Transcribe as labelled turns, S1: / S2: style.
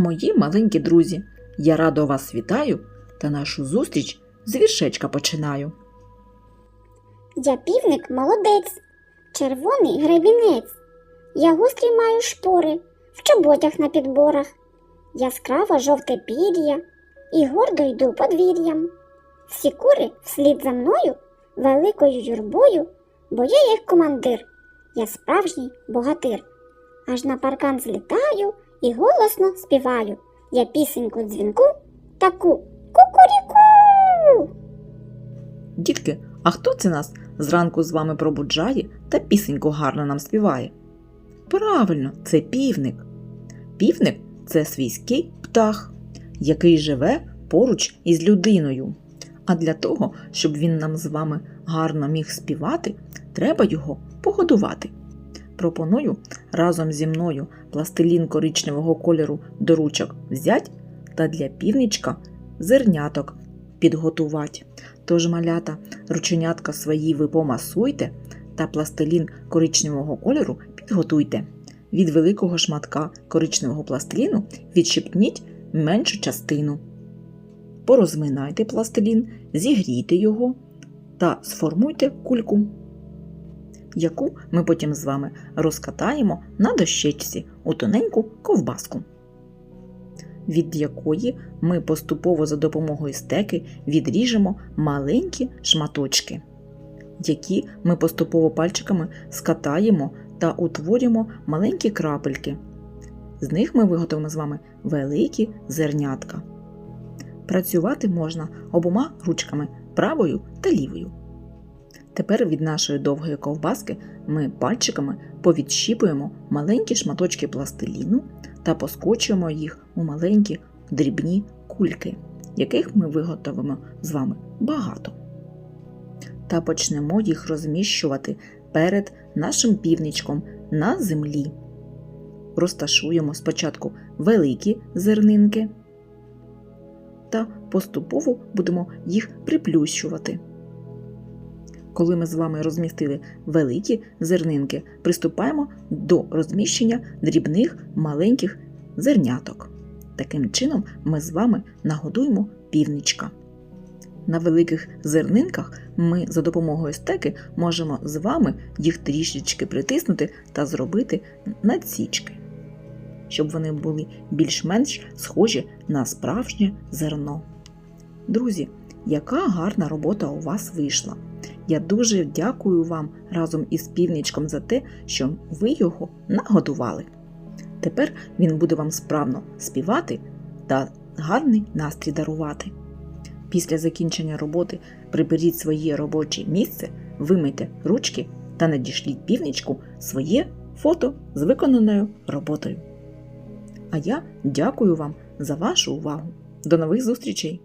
S1: Мої маленькі друзі, я радо вас вітаю та нашу зустріч з віршечка починаю.
S2: Я півник молодець, червоний гребінець. Я гострі маю шпори в чоботях на підборах. Яскраво жовте пір'я і гордо йду подвір'ям. Всі кури вслід за мною великою юрбою, бо я їх командир, я справжній богатир. Аж на паркан злітаю і голосно співаю. Я пісеньку дзвінку таку кукуріку.
S1: Дітки, а хто це нас зранку з вами пробуджає та пісеньку гарно нам співає? Правильно, це півник. Півник це свійський птах, який живе поруч із людиною. А для того, щоб він нам з вами гарно міг співати, треба його погодувати. Пропоную разом зі мною пластилін коричневого кольору до ручок взять та для півничка зерняток підготувати. Тож, малята, рученятка свої ви помасуйте та пластилін коричневого кольору підготуйте. Від великого шматка коричневого пластиліну відщипніть меншу частину. Порозминайте пластилін, зігрійте його та сформуйте кульку, яку ми потім з вами розкатаємо на дощечці у тоненьку ковбаску, від якої ми поступово за допомогою стеки відріжемо маленькі шматочки, які ми поступово пальчиками скатаємо та утворюємо маленькі крапельки. З них ми виготовимо з вами великі зернятка. Працювати можна обома ручками правою та лівою. Тепер від нашої довгої ковбаски ми пальчиками повідщіпуємо маленькі шматочки пластиліну та поскочуємо їх у маленькі дрібні кульки, яких ми виготовимо з вами багато. Та почнемо їх розміщувати перед нашим півничком на землі. Розташуємо спочатку великі зернинки та поступово будемо їх приплющувати. Коли ми з вами розмістили великі зернинки, приступаємо до розміщення дрібних маленьких зерняток. Таким чином ми з вами нагодуємо півничка. На великих зернинках ми за допомогою стеки можемо з вами їх трішечки притиснути та зробити надсічки, щоб вони були більш-менш схожі на справжнє зерно. Друзі, яка гарна робота у вас вийшла! Я дуже дякую вам разом із півничком за те, що ви його нагодували. Тепер він буде вам справно співати та гарний настрій дарувати. Після закінчення роботи приберіть своє робоче місце, вимийте ручки та надішліть півничку своє фото з виконаною роботою. А я дякую вам за вашу увагу. До нових зустрічей!